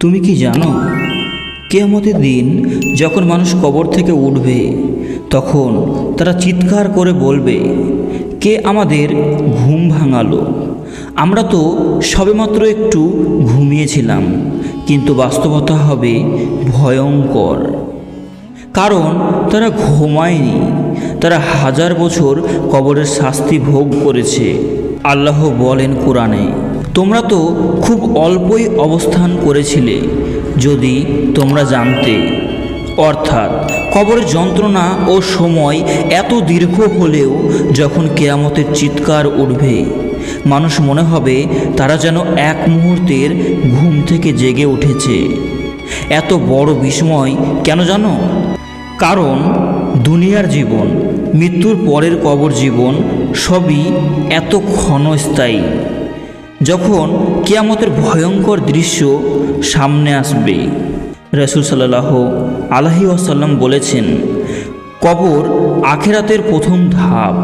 তুমি কি জানো? কেয়ামতের দিন যখন মানুষ কবর থেকে উঠবে, তখন তারা চিৎকার করে বলবে, কে আমাদের ঘুম ভাঙালো? আমরা তো সবেমাত্র একটু ঘুমিয়েছিলাম, কিন্তু বাস্তবতা হবে ভয়ঙ্কর। কারণ তারা ঘুমায়নি, তারা হাজার বছর কবরের শাস্তি ভোগ করেছে। আল্লাহ বলেন কোরআনে তোমরা তো খুব অল্পই অবস্থান করেছিলে যদি তোমরা জানতে। অর্থাৎ কবরের যন্ত্রণা ও সময় এত দীর্ঘ হলেও যখন কেয়ামতের চিৎকার উঠবে, মানুষ মনে হবে তারা যেন এক মুহূর্তের ঘুম থেকে জেগে উঠেছে। এত বড় বিস্ময় কেন জানো? কারণ দুনিয়ার জীবন, মৃত্যুর পরের কবর জীবন সবই এত ক্ষণস্থায়ী। যখন কেয়ামতের ভয়ঙ্কর দৃশ্য সামনে আসবে, রসুল সাল্লাহ আলহি আসাল্লাম বলেছেন, কবর আখেরাতের প্রথম ধাপ।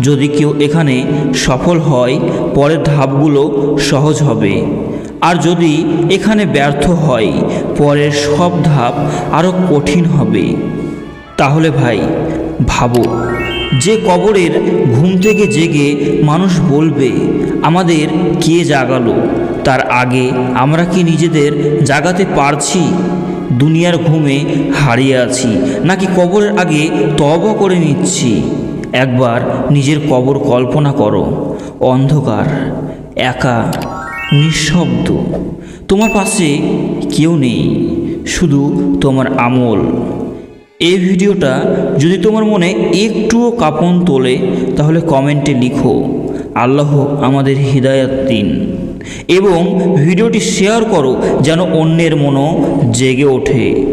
যদি কেউ এখানে সফল হয়, পরের ধাপগুলো সহজ হবে। আর যদি এখানে ব্যর্থ হয়, পরের সব ধাপ আরও কঠিন হবে। তাহলে ভাই, ভাবো। যে কবরের ঘুম থেকে জেগে মানুষ বলবে, আমাদের কে জাগালো? তার আগে আমরা কি নিজেদের জাগাতে পারছি? দুনিয়ার ঘুমে হারিয়ে আছি, নাকি কবরের আগে তব করে নিচ্ছি? একবার নিজের কবর কল্পনা করো। অন্ধকার, একা, নিঃশব্দ। তোমার পাশে কেউ নেই, শুধু তোমার আমল। এই ভিডিওটা যদি তোমার মনে একটুও কাঁপন তোলে, তাহলে কমেন্টে লিখো। আল্লাহ আমাদের হৃদায়ত দিন। এবং ভিডিওটি শেয়ার করো, যেন অন্যের মনও জেগে ওঠে।